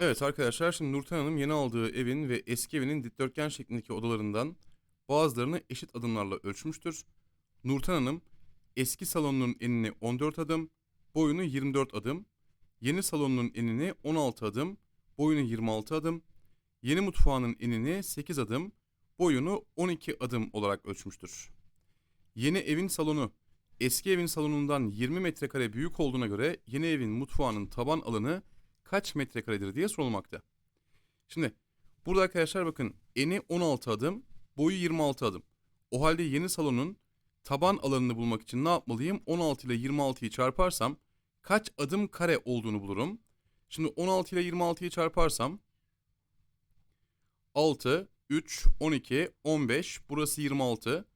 Evet arkadaşlar şimdi Nurten Hanım yeni aldığı evin ve eski evinin dikdörtgen şeklindeki odalarından bazılarını eşit adımlarla ölçmüştür. Nurten Hanım eski salonunun enini 14 adım, boyunu 24 adım, yeni salonunun enini 16 adım, boyunu 26 adım, yeni mutfağının enini 8 adım, boyunu 12 adım olarak ölçmüştür. Yeni evin salonu eski evin salonundan 20 metrekare büyük olduğuna göre yeni evin mutfağının taban alanı kaç metrekaredir diye sorulmakta. Şimdi burada arkadaşlar bakın eni 16 adım, boyu 26 adım. O halde yeni salonun taban alanını bulmak için ne yapmalıyım? 16 ile 26'yı çarparsam kaç adım kare olduğunu bulurum. Şimdi 16 ile 26'yı çarparsam 6, 3, 12, 15, burası 26.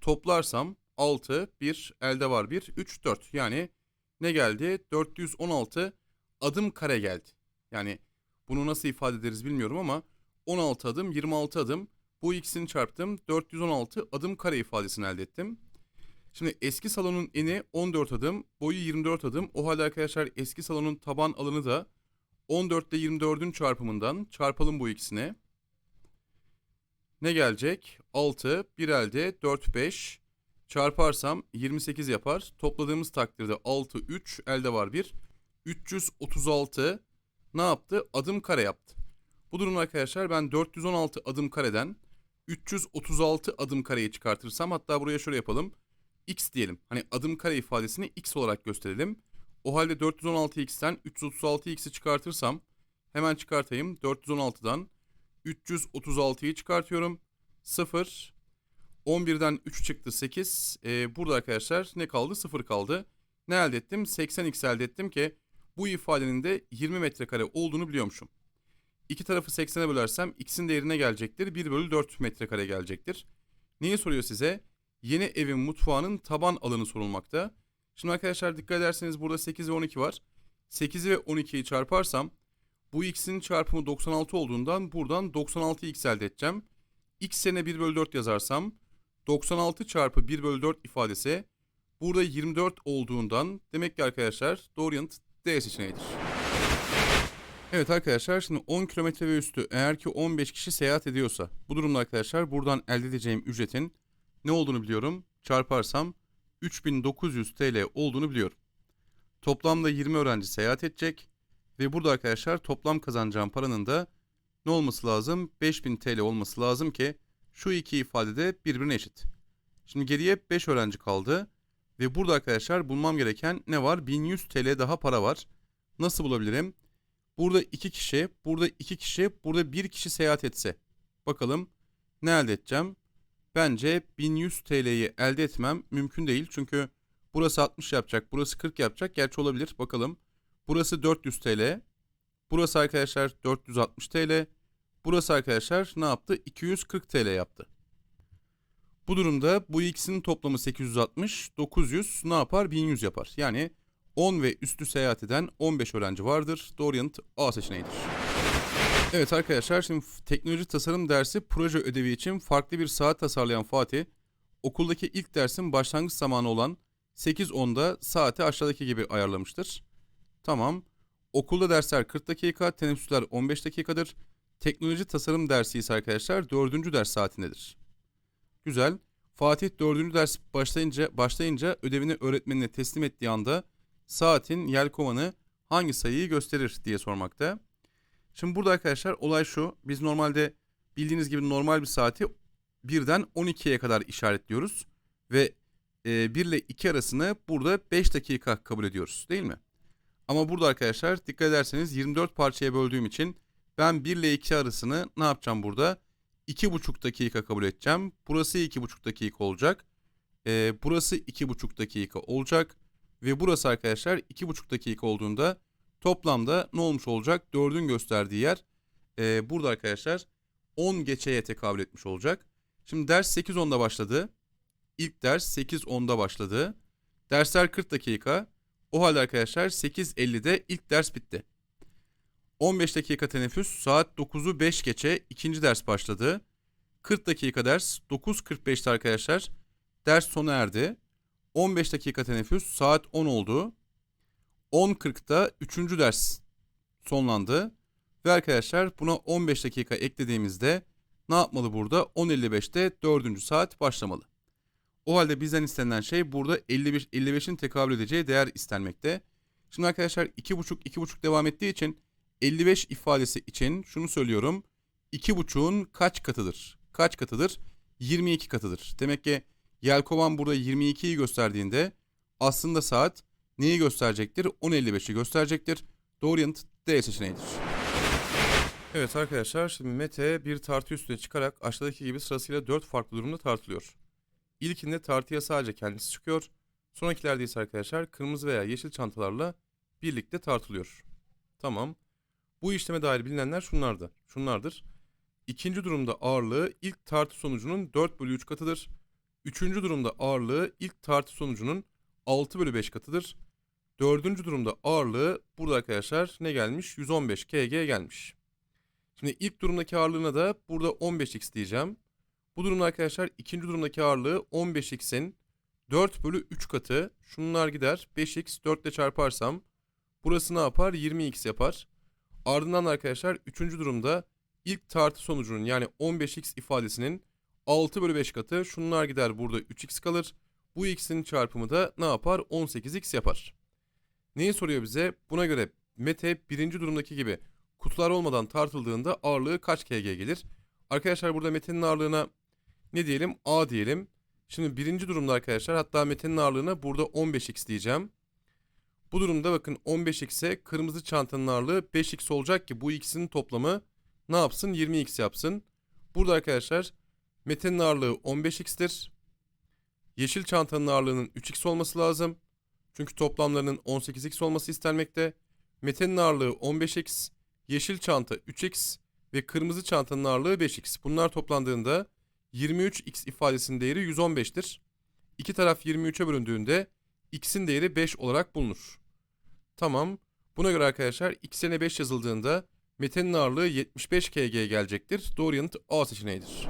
Toplarsam 6, 1, elde var 1, 3, 4. Yani ne geldi? 416 adım kare geldi. Yani bunu nasıl ifade ederiz bilmiyorum ama 16 adım, 26 adım. Bu ikisini çarptım. 416 adım kare ifadesini elde ettim. Şimdi eski salonun eni 14 adım, boyu 24 adım. O halde arkadaşlar eski salonun taban alanı da 14 ile 24'ün çarpımından çarpalım bu ikisine. Ne gelecek? 6, 1 elde 4, 5. Çarparsam 28 yapar. Topladığımız takdirde 6, 3, elde var 1. 336 ne yaptı? Adım kare yaptı. Bu durumda arkadaşlar ben 416 adım kareden 336 adım kareyi çıkartırsam hatta buraya şöyle yapalım. X diyelim. Hani adım kare ifadesini X olarak gösterelim. O halde 416x'ten 336x'i çıkartırsam hemen çıkartayım. 416'dan 336'yı çıkartıyorum. 0 11'den 3 çıktı 8. Ee, burada arkadaşlar ne kaldı? 0 kaldı. Ne elde ettim? 80x elde ettim ki bu ifadenin de 20 metrekare olduğunu biliyormuşum. İki tarafı 80'e bölersem x'in değerine gelecektir. 1 bölü 4 metrekare gelecektir. Neyi soruyor size? Yeni evin mutfağının taban alanı sorulmakta. Şimdi arkadaşlar dikkat ederseniz burada 8 ve 12 var. 8 ve 12'yi çarparsam bu x'in çarpımı 96 olduğundan buradan 96x elde edeceğim. x yerine 1 bölü 4 yazarsam 96 çarpı 1 bölü 4 ifadesi burada 24 olduğundan demek ki arkadaşlar doğru yanıt D seçeneğidir. Evet arkadaşlar şimdi 10 kilometre ve üstü eğer ki 15 kişi seyahat ediyorsa bu durumda arkadaşlar buradan elde edeceğim ücretin ne olduğunu biliyorum. Çarparsam 3900 TL olduğunu biliyorum. Toplamda 20 öğrenci seyahat edecek ve burada arkadaşlar toplam kazanacağım paranın da ne olması lazım? 5000 TL olması lazım ki şu iki ifadede birbirine eşit. Şimdi geriye 5 öğrenci kaldı. Ve burada arkadaşlar bulmam gereken ne var? 1100 TL daha para var. Nasıl bulabilirim? Burada 2 kişi, burada 2 kişi, burada 1 kişi seyahat etse. Bakalım ne elde edeceğim? Bence 1100 TL'yi elde etmem mümkün değil. Çünkü burası 60 yapacak, burası 40 yapacak. Gerçi olabilir. Bakalım. Burası 400 TL. Burası arkadaşlar 460 TL. Burası arkadaşlar ne yaptı? 240 TL yaptı. Bu durumda bu ikisinin toplamı 860, 900 ne yapar? 1100 yapar. Yani 10 ve üstü seyahat eden 15 öğrenci vardır. Doğru yanıt A seçeneğidir. Evet arkadaşlar şimdi teknoloji tasarım dersi proje ödevi için farklı bir saat tasarlayan Fatih, okuldaki ilk dersin başlangıç zamanı olan 8.10'da saati aşağıdaki gibi ayarlamıştır. Tamam. Okulda dersler 40 dakika, teneffüsler 15 dakikadır. Teknoloji tasarım dersi ise arkadaşlar 4. ders saatindedir. Güzel. Fatih 4. ders başlayınca başlayınca ödevini öğretmenine teslim ettiği anda saatin yelkovanı hangi sayıyı gösterir diye sormakta. Şimdi burada arkadaşlar olay şu. Biz normalde bildiğiniz gibi normal bir saati 1'den 12'ye kadar işaretliyoruz. Ve e, 1 ile 2 arasını burada 5 dakika kabul ediyoruz değil mi? Ama burada arkadaşlar dikkat ederseniz 24 parçaya böldüğüm için ben 1 ile 2 arasını ne yapacağım burada? 2,5 dakika kabul edeceğim. Burası 2,5 dakika olacak. Ee, burası 2,5 dakika olacak. Ve burası arkadaşlar 2,5 dakika olduğunda toplamda ne olmuş olacak? 4'ün gösterdiği yer e, burada arkadaşlar 10 geçeye tekabül etmiş olacak. Şimdi ders 8.10'da başladı. İlk ders 8.10'da başladı. Dersler 40 dakika. O halde arkadaşlar 8.50'de ilk ders bitti. 15 dakika teneffüs, saat 9'u 5 geçe ikinci ders başladı. 40 dakika ders, 9.45'te arkadaşlar ders sona erdi. 15 dakika teneffüs, saat 10 oldu. 10.40'da üçüncü ders sonlandı. Ve arkadaşlar buna 15 dakika eklediğimizde ne yapmalı burada? 10.55'te 4. saat başlamalı. O halde bizden istenilen şey burada 55 55'in tekabül edeceği değer istenmekte. Şimdi arkadaşlar 2.5 2.5 devam ettiği için 55 ifadesi için şunu söylüyorum. 2.5'un kaç katıdır? Kaç katıdır? 22 katıdır. Demek ki Yelkovan burada 22'yi gösterdiğinde aslında saat neyi gösterecektir? 10.55'i gösterecektir. Doğru yanıt D seçeneğidir. Evet arkadaşlar şimdi Mete bir tartı üstüne çıkarak aşağıdaki gibi sırasıyla 4 farklı durumda tartılıyor. İlkinde tartıya sadece kendisi çıkıyor. Sonrakilerde ise arkadaşlar kırmızı veya yeşil çantalarla birlikte tartılıyor. Tamam. Bu işleme dair bilinenler şunlardı. Şunlardır. İkinci durumda ağırlığı ilk tartı sonucunun 4 bölü 3 katıdır. Üçüncü durumda ağırlığı ilk tartı sonucunun 6 bölü 5 katıdır. Dördüncü durumda ağırlığı burada arkadaşlar ne gelmiş? 115 kg gelmiş. Şimdi ilk durumdaki ağırlığına da burada 15x diyeceğim. Bu durumda arkadaşlar ikinci durumdaki ağırlığı 15x'in 4 bölü 3 katı. Şunlar gider. 5x 4 ile çarparsam burası ne yapar? 20x yapar. Ardından arkadaşlar üçüncü durumda ilk tartı sonucunun yani 15x ifadesinin 6 bölü 5 katı. Şunlar gider burada 3x kalır. Bu x'in çarpımı da ne yapar? 18x yapar. Neyi soruyor bize? Buna göre Mete birinci durumdaki gibi kutular olmadan tartıldığında ağırlığı kaç kg gelir? Arkadaşlar burada Mete'nin ağırlığına ne diyelim? A diyelim. Şimdi birinci durumda arkadaşlar hatta Mete'nin ağırlığına burada 15x diyeceğim. Bu durumda bakın 15x'e kırmızı çantanın ağırlığı 5x olacak ki bu ikisinin toplamı ne yapsın? 20x yapsın. Burada arkadaşlar Mete'nin ağırlığı 15x'tir. Yeşil çantanın ağırlığının 3x olması lazım. Çünkü toplamlarının 18x olması istenmekte. Mete'nin ağırlığı 15x, yeşil çanta 3x ve kırmızı çantanın ağırlığı 5x. Bunlar toplandığında 23x ifadesinin değeri 115'tir. İki taraf 23'e bölündüğünde x'in değeri 5 olarak bulunur. Tamam. Buna göre arkadaşlar x'ine 5 yazıldığında Mete'nin ağırlığı 75 kg gelecektir. Doğru yanıt A seçeneğidir.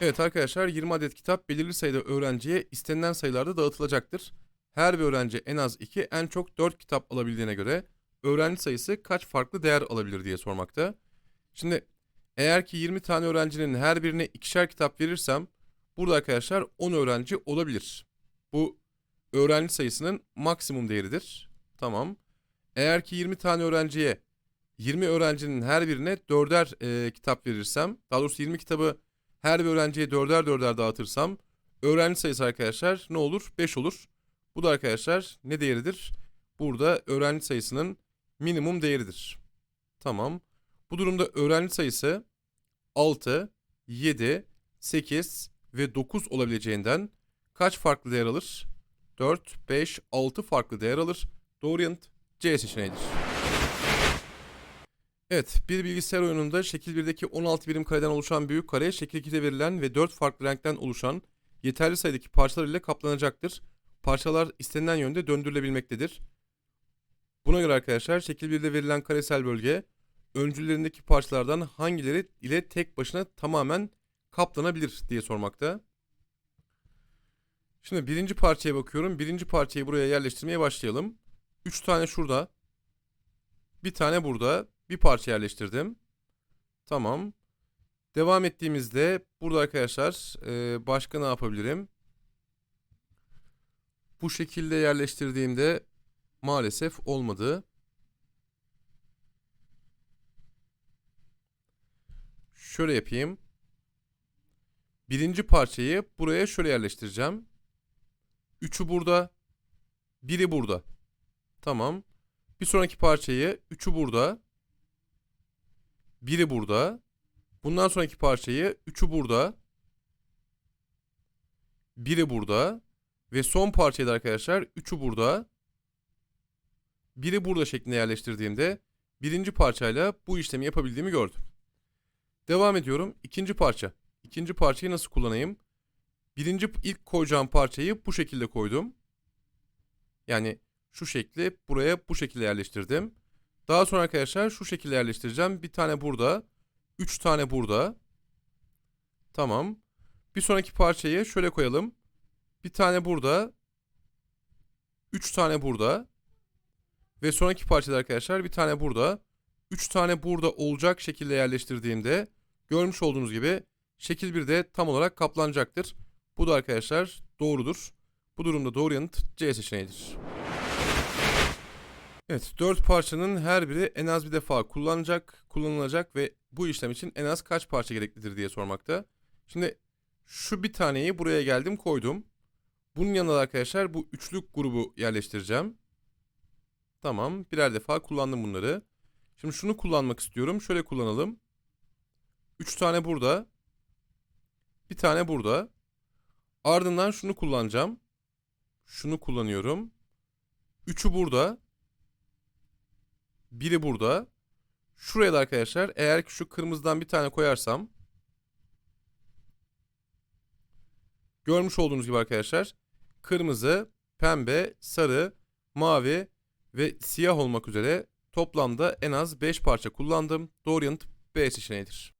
Evet arkadaşlar 20 adet kitap belirli sayıda öğrenciye istenilen sayılarda dağıtılacaktır. Her bir öğrenci en az 2 en çok 4 kitap alabildiğine göre öğrenci sayısı kaç farklı değer alabilir diye sormakta. Şimdi eğer ki 20 tane öğrencinin her birine ikişer kitap verirsem burada arkadaşlar 10 öğrenci olabilir. Bu öğrenci sayısının maksimum değeridir. Tamam. Eğer ki 20 tane öğrenciye 20 öğrencinin her birine 4'er e, kitap verirsem, daha doğrusu 20 kitabı her bir öğrenciye 4'er 4'er dağıtırsam öğrenci sayısı arkadaşlar ne olur? 5 olur. Bu da arkadaşlar ne değeridir? Burada öğrenci sayısının minimum değeridir. Tamam. Bu durumda öğrenci sayısı 6, 7, 8 ve 9 olabileceğinden kaç farklı değer alır? 4, 5, 6 farklı değer alır. Doğru yanıt C seçeneğidir. Evet, bir bilgisayar oyununda şekil 1'deki 16 birim kareden oluşan büyük kare, şekil 2'de verilen ve 4 farklı renkten oluşan yeterli sayıdaki parçalar ile kaplanacaktır. Parçalar istenilen yönde döndürülebilmektedir. Buna göre arkadaşlar şekil 1'de verilen karesel bölge öncüllerindeki parçalardan hangileri ile tek başına tamamen kaplanabilir diye sormakta. Şimdi birinci parçaya bakıyorum. Birinci parçayı buraya yerleştirmeye başlayalım. 3 tane şurada. Bir tane burada. Bir parça yerleştirdim. Tamam. Devam ettiğimizde burada arkadaşlar e, başka ne yapabilirim? Bu şekilde yerleştirdiğimde maalesef olmadı. Şöyle yapayım. Birinci parçayı buraya şöyle yerleştireceğim. Üçü burada. Biri burada. Tamam. Bir sonraki parçayı üçü burada. Biri burada. Bundan sonraki parçayı üçü burada. Biri burada. Ve son parçayı da arkadaşlar üçü burada. Biri burada şeklinde yerleştirdiğimde birinci parçayla bu işlemi yapabildiğimi gördüm. Devam ediyorum. İkinci parça. İkinci parçayı nasıl kullanayım? Birinci ilk koyacağım parçayı bu şekilde koydum. Yani şu şekli buraya bu şekilde yerleştirdim. Daha sonra arkadaşlar şu şekilde yerleştireceğim. Bir tane burada. Üç tane burada. Tamam. Bir sonraki parçayı şöyle koyalım. Bir tane burada. Üç tane burada. Ve sonraki parçada arkadaşlar bir tane burada. 3 tane burada olacak şekilde yerleştirdiğimde görmüş olduğunuz gibi şekil 1 de tam olarak kaplanacaktır. Bu da arkadaşlar doğrudur. Bu durumda doğru yanıt C seçeneğidir. Evet, 4 parçanın her biri en az bir defa kullanacak, kullanılacak ve bu işlem için en az kaç parça gereklidir diye sormakta. Şimdi şu bir taneyi buraya geldim koydum. Bunun yanına da arkadaşlar bu üçlük grubu yerleştireceğim. Tamam, birer defa kullandım bunları. Şimdi şunu kullanmak istiyorum. Şöyle kullanalım. 3 tane burada. Bir tane burada. Ardından şunu kullanacağım. Şunu kullanıyorum. Üçü burada. Biri burada. Şuraya da arkadaşlar eğer ki şu kırmızıdan bir tane koyarsam görmüş olduğunuz gibi arkadaşlar kırmızı, pembe, sarı, mavi ve siyah olmak üzere toplamda en az 5 parça kullandım. Doğru yanıt B seçeneğidir.